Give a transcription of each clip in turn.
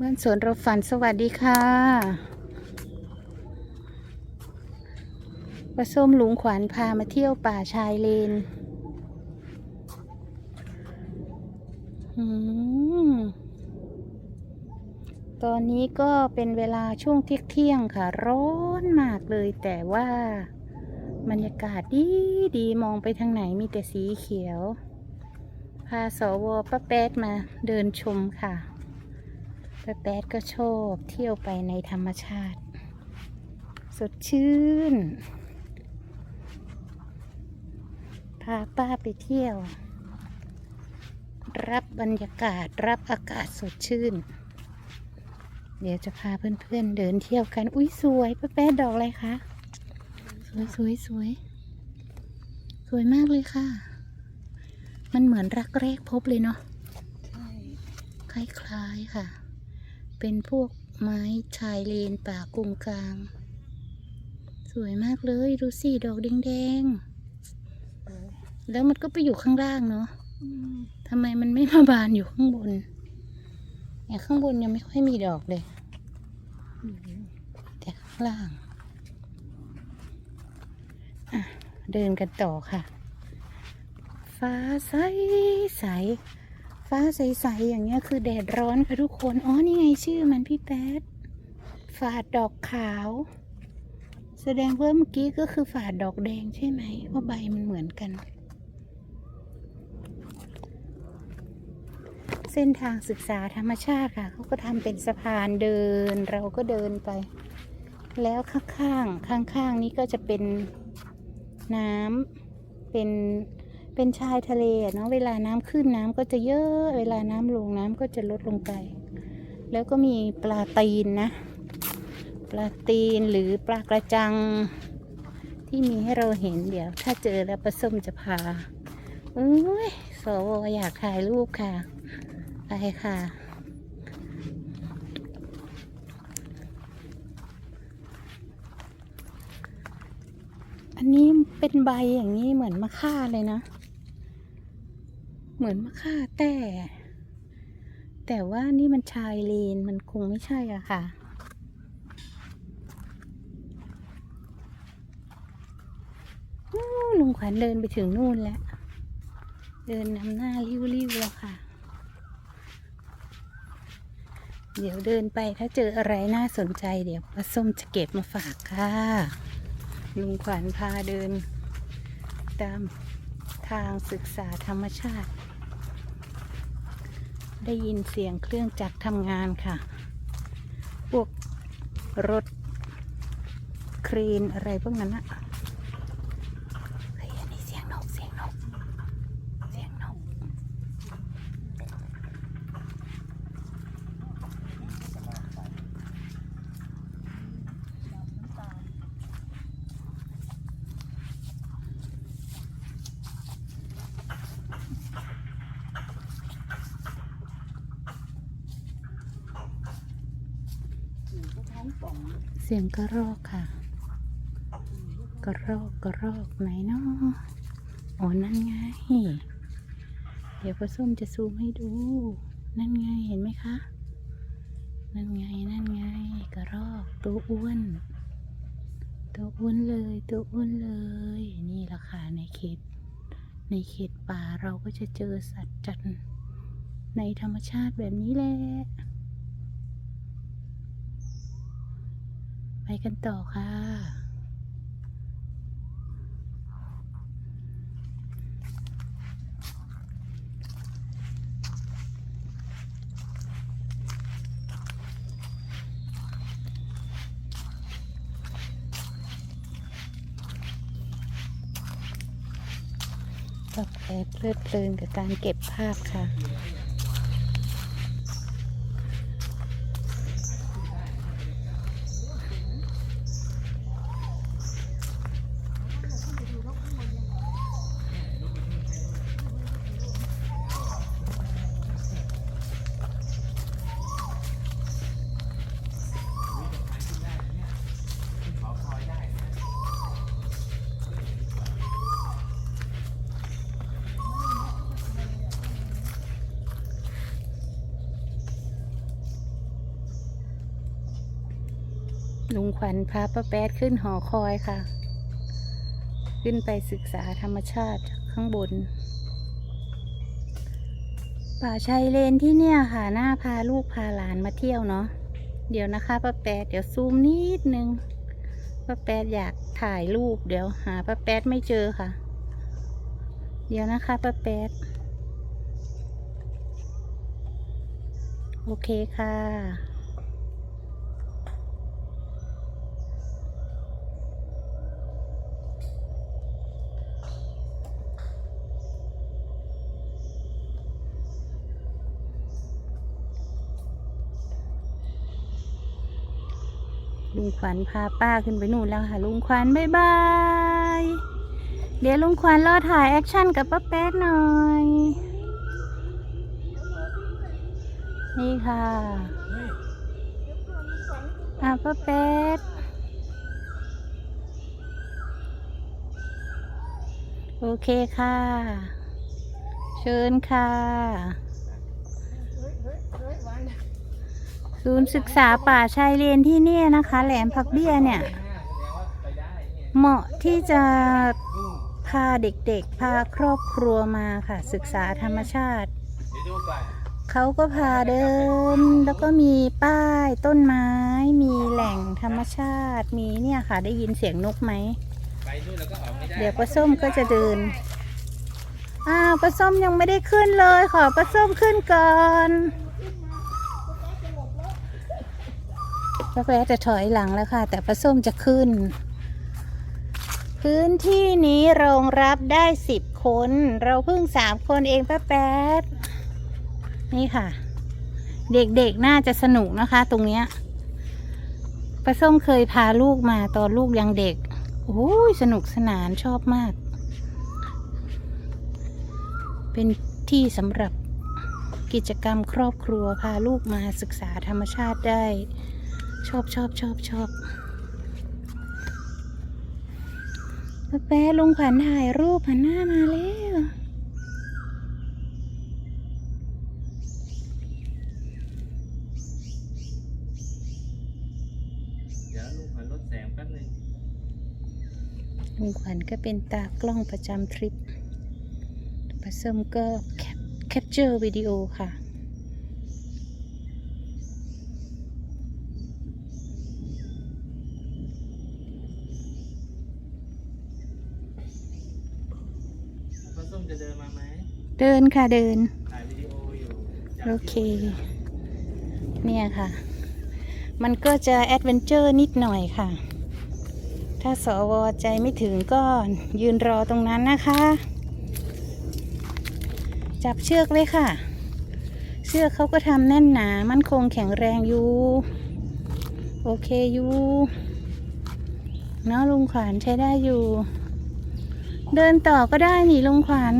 เมื่อนสวนเราฝันสวัสดีค่ะปลาส้มลุงขวานพามาเที่ยวป่าชายเลนอืมตอนนี้ก็เป็นเวลาช่วงเที่ยงเที่ยงค่ะ ร้อนมากเลยแต่ว่า บรรยากาศดีดีมองไปทางไหนมีแต่สีเขียว พาสวป้าแป๊ดมาเดินชมค่ะ แป๊ดก็ชอบเที่ยวไปในธรรมชาติ สดชื่น พาป้าไปเที่ยว รับบรรยากาศรับอากาศสดชื่น เดี๋ยวจะพาเพื่อนๆเดินเที่ยวกัน อุ้ยสวยป้าแป๊ดดอกอะไรคะ สวยสวยสวยสวยมากเลยค่ะ มันเหมือนรักแรกพบเลยเนาะคล้ายๆค่ะ เป็นพวกไม้ชายเลนป่ากงกลาง สวยมากเลยดูสิดอกแดงๆ แล้วมันก็ไปอยู่ข้างล่างเนาะทำไมมันไม่มาบานอยู่ข้างบนเนี่ยข้างบนยังไม่ค่อยมีดอกเลย แต่ข้างล่าง เดินกันต่อค่ะ ฟ้าใสใส ฟ้าใสๆอย่างเงี้ยคือแดดร้อนค่ะทุกคน อ๋อ นี่ไงชื่อมันพี่แป๊ดฝาดดอกขาว แสดงว่าเมื่อกี้ก็คือฝาดดอกแดงใช่ไหมเพราะใบมันเหมือนกัน เส้นทางศึกษาธรรมชาติค่ะ เขาก็ทำเป็นสะพานเดิน เราก็เดินไป แล้วข้างๆข้างๆนี้ก็จะเป็นน้ำเป็น เป็นชายทะเลเนาะเวลาน้ำขึ้นน้ำก็จะเยอะ เวลาน้ำลงน้ำก็จะลดลงไป แล้วก็มีปลาตีนนะ ปลาตีนหรือปลากระจัง ที่มีให้เราเห็นเดี๋ยว ถ้าเจอแล้วประส้มจะพาอุ้ยสวอยากถ่ายรูปค่ะ ไปค่ะอันนี้เป็นใบอย่างนี้เหมือนมะค่าเลยนะ เหมือนมะค่าแต่ แต่ว่านี่มันชายเลนมันคงไม่ใช่อะค่ะ ลุงขวัญเดินไปถึงนู่นแล้ว เดินนำหน้าริ้วๆแล้วค่ะ เดี๋ยวเดินไปถ้าเจออะไรน่าสนใจเดี๋ยวป้าส้มจะเก็บมาฝากค่ะ ลุงขวัญพาเดิน ตาม ทางศึกษาธรรมชาติ ได้ยินเสียงเครื่องจักรทำงานค่ะ พวกรถเครนอะไรพวกนั้นอะเฮ้ยอันนี้เสียงนก เสียงนก เสียงนก เสียงกระรอกค่ะ กระรอกกระรอกไหนเนาะอ๋อนั่นไง เดี๋ยวปลาส้มจะซูมให้ดู นั่นไงเห็นไหมคะ นั่นไงนั่นไงกระรอกตัวอ้วน ตัวอ้วนเลยตัวอ้วนเลย นี่แหละค่ะในเขตในเขตป่าเราก็จะเจอสัตว์จันในธรรมชาติแบบนี้แหละ ไปกันต่อค่ะก็แอบเพลิดเพลินกับการเก็บภาพค่ะ ลุงขวัญพาป้าแป๊ดขึ้นหอคอยค่ะ ขึ้นไปศึกษาธรรมชาติข้างบน ป่าชายเลนที่เนี่ยค่ะหน่าพาลูกพาหลานมาเที่ยวเนาะเดี๋ยวนะคะป้าแป๊ดเดี๋ยวซูมนิดนึงป้าแป๊ดอยากถ่ายรูปเดี๋ยวหาป้าแป๊ดไม่เจอค่ะ เดี๋ยวนะคะป้าแป๊ดโอเคค่ะ ลุงขวัญพาป้าขึ้นไปนู่นแล้วค่ะ ลุงขวัญบายบาย เดี๋ยวลุงขวัญรอถ่ายแอคชั่นกับป้าแป๊ดหน่อย นี่ค่ะอะป้าแป๊ดโอเคค่ะ เชิญค่ะ ศูนย์ศึกษาป่าชายเลนที่เนี่ยนะคะ แหลมผักเบี้ยเนี่ย เหมาะที่จะพาเด็กๆ พาครอบครัวมาค่ะ ศึกษาธรรมชาติ เขาก็พาเดิน แล้วก็มีป้ายต้นไม้ มีแหล่งธรรมชาติ มีเนี่ยค่ะ ได้ยินเสียงนกไหม เดี๋ยวปลาส้มก็จะเดิน อ้าวปลาส้มยังไม่ได้ขึ้นเลย ขอปลาส้มขึ้นก่อน ป้าแป๊ะจะถอยหลังแล้วค่ะ แต่ปลาส้มจะขึ้น พื้นที่นี้รองรับได้สิบคน เราเพิ่งสามคนเองป้าแป๊ดนี่ค่ะ เด็กๆน่าจะสนุกนะคะ ตรงเนี้ยปลาส้มเคยพาลูกมาตอนลูกยังเด็กโอ้ยสนุกสนานชอบมาก เป็นที่สำหรับกิจกรรมครอบครัวพาลูกมาศึกษาธรรมชาติได้ ชอบชอบชอบชอบป้าแป๊ะลุงขวัญถ่ายรูปหันหน้ามาแล้วเดี๋ยวลูกขวัญลดแสงแป๊บนึงลุงขวัญก็เป็นตากล้องประจำทริปปลาส้มก็แคปแคปเจอร์วิดีโอค่ะ เดินค่ะเดินถ่ายวิดีโออยู่จับโอเค เนี่ยค่ะ มันก็จะแอดเวนเจอร์นิดหน่อยค่ะ ถ้าสวใจไม่ถึงก็ยืนรอตรงนั้นนะคะ จับเชือกเลยค่ะ เชือกเขาก็ทำแน่นหนา มั่นคงแข็งแรงอยู่ โอเคอยู่เนาะลุงขวัญใช้ได้อยู่ เดินต่อก็ได้นี่ลุงขวัญ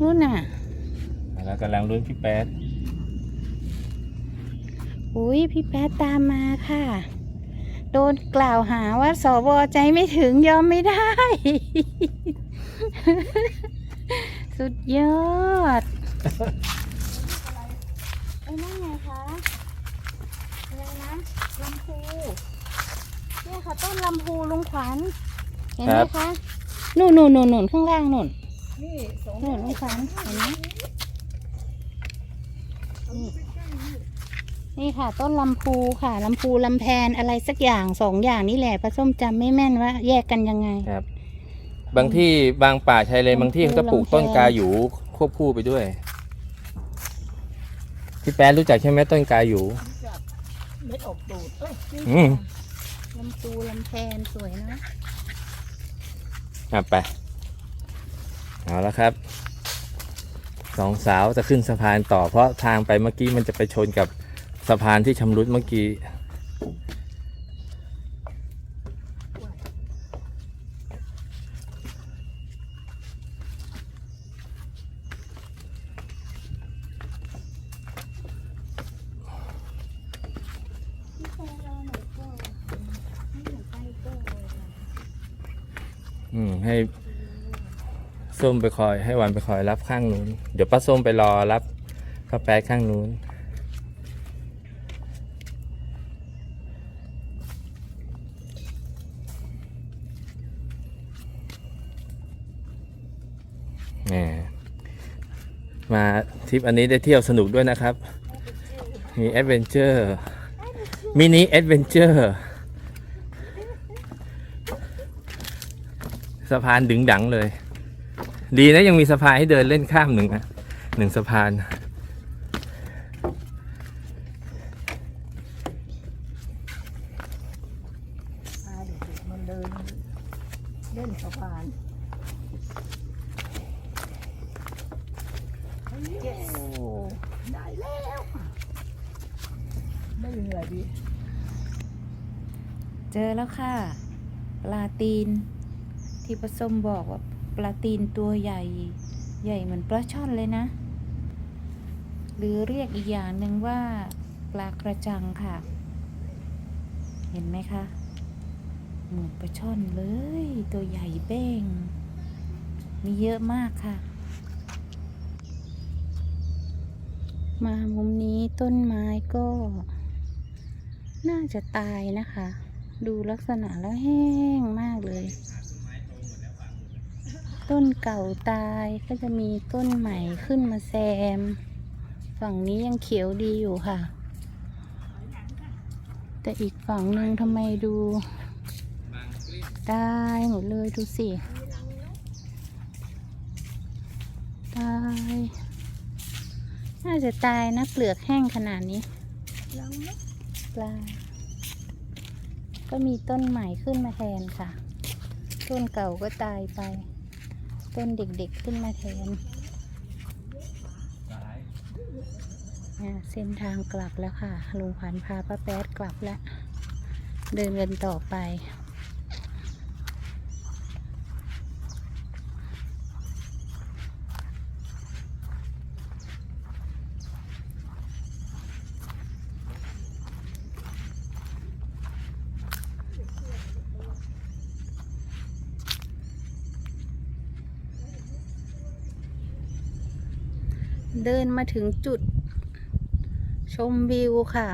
นู่นน่ะแล้วกำลังลุ้นพี่แป๊ดอุ้ยพี่แป๊ดตามมาค่ะ โดนกล่าวหาว่าสวใจไม่ถึงยอมไม่ได้ สุดยอดไอ้นั่นไงคะอะไรนะลำพูเนี่ยค่ะต้นลำพูลุงขวัญ เห็นไหมคะ นู่นนู่นนู่นนู่นข้างล่างนู่น นี่สองนู่นลุงขวัญเห็นไหมนี่นี่ค่ะ ต้นลำพูค่ะลำพูลำแพนอะไรสักอย่างสองอย่างนี่แหละป้าส้มจำไม่แม่นว่า แยกกันยังไง ครับ บางที่บางป่าชายเลนบางที่เขาจะปลูกต้นกาหยูควบคู่ไปด้วยพี่แป๊ดรู้จักใช่ไหมต้นกาหยูเม็ดอบตูดเอ้ยนี่อืมลำพูลำแพนสวยนะอะไป เอาแล้วครับสองสาวจะขึ้นสะพานต่อ เพราะทางไปเมื่อกี้มันจะไปชนกับสะพานที่ชำรุดเมื่อกี้ให้ ส้มไปคอยให้วันไปคอยรับข้างนู้น เดี๋ยวป้าส้มไปรอรับกาแฟข้างนู้น มาทริปอันนี้ได้เที่ยวสนุกด้วยนะครับ มีแอดเวนเจอร์มินิแอดเวนเจอร์สะพานดึงดังเลย ดีนะยังมีสะพานให้เดินเล่นข้ามหนึ่งนะหนึ่งสะพานพาเด็กๆมันเดินเล่นสะพานเย้ได้แล้วไม่เหนื่อยดีเจอแล้วค่ะ ปลาตีน ที่ผสมบอกว่าป ลาตีนตัวใหญ่ ใหญ่เหมือนปลาช่อนเลยนะ หรือเรียกอีกอย่างหนึ่งว่า ปลากระจังค่ะ เห็นไหมคะ เหมือนปลาช่อนเลย ตัวใหญ่เบ้ง มีเยอะมากค่ะ มามุมนี้ต้นไม้ก็ น่าจะตายนะคะ ดูลักษณะแล้วแห้งมากเลย ต้นเก่าตายก็จะมีต้นใหม่ขึ้นมาแซม ฝั่งนี้ยังเขียวดีอยู่ค่ะ แต่อีกฝั่งหนึ่งทำไมดูตายหมดเลยดูสิตาย น่าจะตายนะเปลือกแห้งขนาดนี้ปลาก็มีต้นใหม่ขึ้นมาแทนค่ะ ต้นเก่าก็ตายไป ต้นเด็กๆขึ้นมาแทนอ่เส้นทางกลับแล้วค่ะลุงขวัญพาป้าแป๊ดกลับแล้ว เดินกันต่อไป เดินมาถึงจุด ชมวิวค่ะ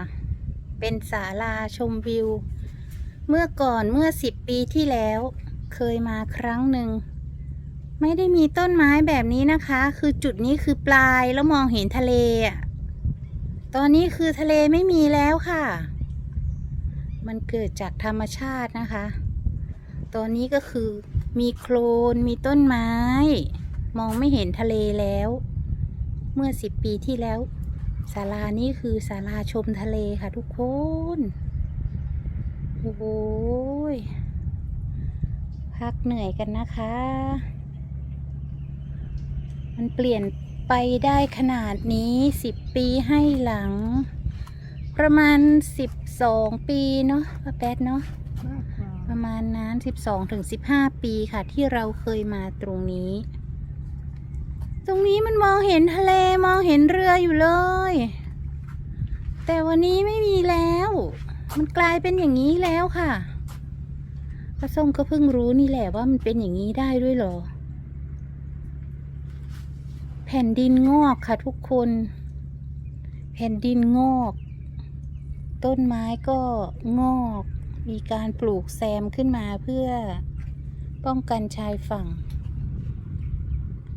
เป็นศาลาชมวิว เมื่อก่อนเมื่อสิบปีที่แล้ว เคยมาครั้งหนึ่ง ไม่ได้มีต้นไม้แบบนี้นะคะ คือจุดนี้คือปลายแล้วมองเห็นทะเลอะตอนนี้คือทะเลไม่มีแล้วค่ะ มันเกิดจากธรรมชาตินะคะ ตอนนี้ก็คือมีโคลนมีต้นไม้ มองไม่เห็นทะเลแล้ว เมื่อสิบปีที่แล้วศาลานี้คือศาลาชมทะเลค่ะทุกคน โอ้โหยพักเหนื่อยกันนะคะ มันเปลี่ยนไปได้ขนาดนี้สิบปีให้หลัง ประมาณสิบสองปีเนาะป้าแป๊ดเนาะมากกว่าประมาณนั้นสิบสองถึงสิบห้าปีค่ะที่เราเคยมาตรงนี้ ตรงนี้มันมองเห็นทะเลมองเห็นเรืออยู่เลย แต่วันนี้ไม่มีแล้ว มันกลายเป็นอย่างนี้แล้วค่ะป้าส้มก็เพิ่งรู้นี่แหละว่ามันเป็นอย่างนี้ได้ด้วยเหรอ แผ่นดินงอกค่ะทุกคน แผ่นดินงอก ต้นไม้ก็งอก มีการปลูกแซมขึ้นมาเพื่อป้องกันชายฝั่ง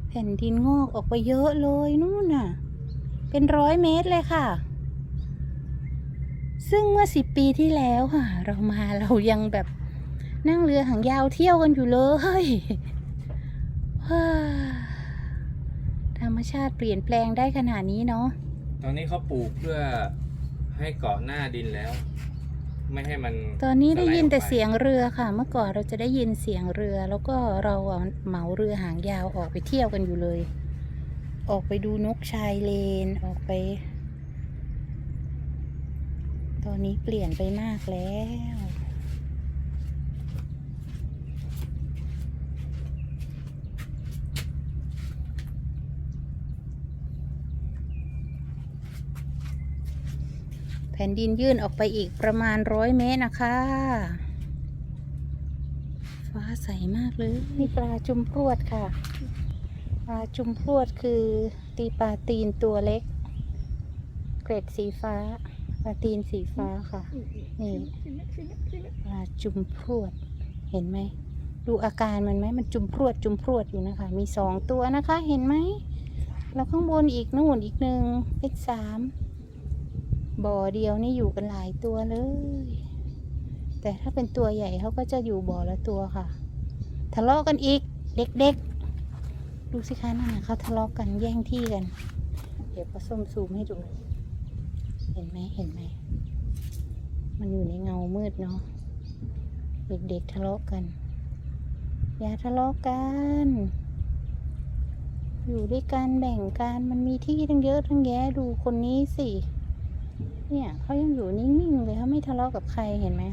แผ่นดินงอกออกไปเยอะเลยนู่นน่ะ เป็นร้อยเมตรเลยค่ะ ซึ่งเมื่อสิบปีที่แล้วค่ะ เรามาเรายังแบบนั่งเรือหางยาวเที่ยวกันอยู่เลยฮ่าธรรมชาติเปลี่ยนแปลงได้ขนาดนี้เนาะ ตอนนี้เขาปลูกเพื่อให้เกาะหน้าดินแล้ว ไม่ให้มัน ตอนนี้ได้ยินแต่สลออกไปเสียงเรือค่ะ เมื่อก่อนเราจะได้ยินเสียงเรือ แล้วก็เราอะเหมาเรือหางยาวออกไปเที่ยวกันอยู่เลย ออกไปดูนกชายเลนออกไป ตอนนี้เปลี่ยนไปมากแล้ว แผ่นดินยื่นออกไปอีกประมาณร้อยเมตรนะคะ ฟ้าใสมากเลยนี่ปลาจุมพรวดค่ะ ปลาจุมพรวดคือตีปลาตีนตัวเล็ก เกร็ดสีฟ้า ปลาตีนสีฟ้าค่ะ นี่ปลาจุมพรวด เห็นไหม ดูอาการมันไหม มันจุมพรวดจุมพรวดอยู่นะคะ มีสองตัวนะคะ เห็นไหม แล้วข้างบนอีกนู่นอีกหนึ่งเลขสาม บ่อเดียวนี่อยู่กันหลายตัวเลย แต่ถ้าเป็นตัวใหญ่เขาก็จะอยู่บ่อละตัวค่ะ ทะเลาะกันอีก เด็กๆ ดูสิคะนั่นนะเขาทะเลาะกันแย่งที่กัน เดี๋ยวปลาส้มซูมให้ดู เห็นไหมเห็นไหม มันอยู่ในเงามืดเนาะ เด็กๆทะเลาะกัน อย่าทะเลาะกันอยู่ด้วยกันแบ่งกันมันมีที่ตั้งเยอะทั้งแยะดูคนนี้สิ เนี่ยเขายังอยู่นิ่งๆเลยเขาไม่ทะเลาะกับใครเห็นไหม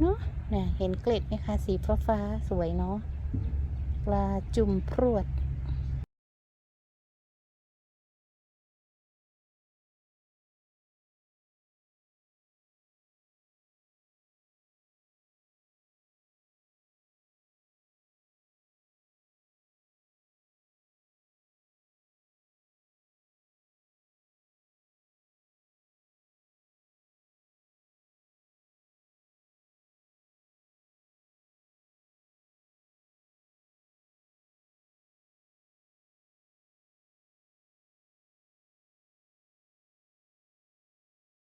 เนาะเนี่ยเห็นเกล็ดไหมคะสีฟ้าๆสวยเนาะปลาจุ่มพรวด